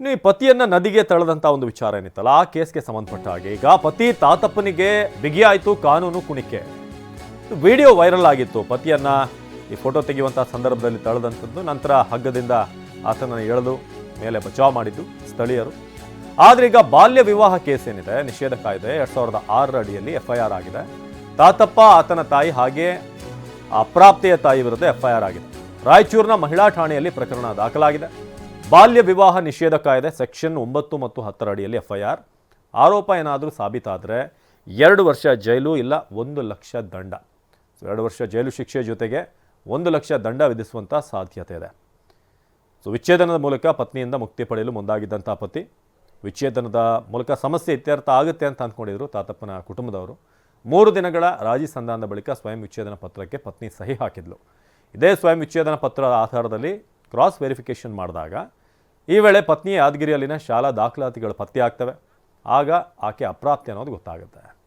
ಇನ್ನು ಈ ಪತಿಯನ್ನ ನದಿಗೆ ತಳೆದಂತ ಒಂದು ವಿಚಾರ ಏನಿತ್ತಲ್ಲ, ಆ ಕೇಸ್ಗೆ ಸಂಬಂಧಪಟ್ಟ ಹಾಗೆ. ಈಗ ಪತಿ ತಾತಪ್ಪನಿಗೆ ಬಿಗಿಯಾಯಿತು ಕಾನೂನು ಕುಣಿಕೆ. ವಿಡಿಯೋ ವೈರಲ್ ಆಗಿತ್ತು. ಪತಿಯನ್ನ ಈ ಫೋಟೋ ತೆಗೆಯುವಂತಹ ಸಂದರ್ಭದಲ್ಲಿ ತಳೆದಂಥದ್ದು, ನಂತರ ಹಗ್ಗದಿಂದ ಆತನನ್ನು ಎಳೆದು ಮೇಲೆ ಬಚಾವ್ ಮಾಡಿದ್ದು ಸ್ಥಳೀಯರು. ಆದ್ರೆ ಈಗ ಬಾಲ್ಯ ವಿವಾಹ ಕೇಸ್ ಏನಿದೆ, ನಿಷೇಧ ಕಾಯ್ದೆ ಎರಡು ಸಾವಿರದ ಆರರ ಅಡಿಯಲ್ಲಿ ಎಫ್ಐಆರ್ ಆಗಿದೆ. ತಾತಪ್ಪ, ಆತನ ತಾಯಿ ಹಾಗೆ ಅಪ್ರಾಪ್ತೆಯ ತಾಯಿ ವಿರುದ್ಧ ಎಫ್ಐಆರ್ ಆಗಿದೆ. ರಾಯಚೂರಿನ ಮಹಿಳಾ ಠಾಣೆಯಲ್ಲಿ ಪ್ರಕರಣ ದಾಖಲಾಗಿದೆ. ಬಾಲ್ಯ ವಿವಾಹ ನಿಷೇಧ ಕಾಯ್ದೆ ಸೆಕ್ಷನ್ ಒಂಬತ್ತು ಮತ್ತು ಹತ್ತರ ಅಡಿಯಲ್ಲಿ ಎಫ್ಐಆರ್. ಆರೋಪ ಏನಾದರೂ ಸಾಬೀತಾದರೆ ಎರಡು ವರ್ಷ ಜೈಲು ಇಲ್ಲ, ಒಂದು ಲಕ್ಷ ದಂಡ. ಸೊ ಎರಡು ವರ್ಷ ಜೈಲು ಶಿಕ್ಷೆ ಜೊತೆಗೆ ಒಂದು ಲಕ್ಷ ದಂಡ ವಿಧಿಸುವಂಥ ಸಾಧ್ಯತೆ ಇದೆ. ಸೊ ವಿಚ್ಛೇದನದ ಮೂಲಕ ಪತ್ನಿಯಿಂದ ಮುಕ್ತಿ ಪಡೆಯಲು ಮುಂದಾಗಿದ್ದಂಥ ಪತಿ, ವಿಚ್ಛೇದನದ ಮೂಲಕ ಸಮಸ್ಯೆ ಇತ್ಯರ್ಥ ಆಗುತ್ತೆ ಅಂತ ಅಂದ್ಕೊಂಡಿದ್ರು ತಾತಪ್ಪನ ಕುಟುಂಬದವರು. ಮೂರು ದಿನಗಳ ರಾಜಿ ಸಂಧಾನದ ಬಳಿಕ ಸ್ವಯಂ ವಿಚ್ಛೇದನ ಪತ್ರಕ್ಕೆ ಪತ್ನಿ ಸಹಿ ಹಾಕಿದ್ಲು. ಇದೇ ಸ್ವಯಂ ವಿಚ್ಛೇದನ ಪತ್ರದ ಆಧಾರದಲ್ಲಿ ಕ್ರಾಸ್ ವೆರಿಫಿಕೇಷನ್ ಮಾಡಿದಾಗ ಈ ವೇಳೆ ಪತ್ನಿ ಯಾದಗಿರಿಯಲ್ಲಿನ ಶಾಲಾ ದಾಖಲಾತಿಗಳು ಪತ್ತೆಯಾಗ್ತವೆ. ಆಗ ಆಕೆ ಅಪ್ರಾಪ್ತಿ ಅನ್ನೋದು ಗೊತ್ತಾಗುತ್ತೆ.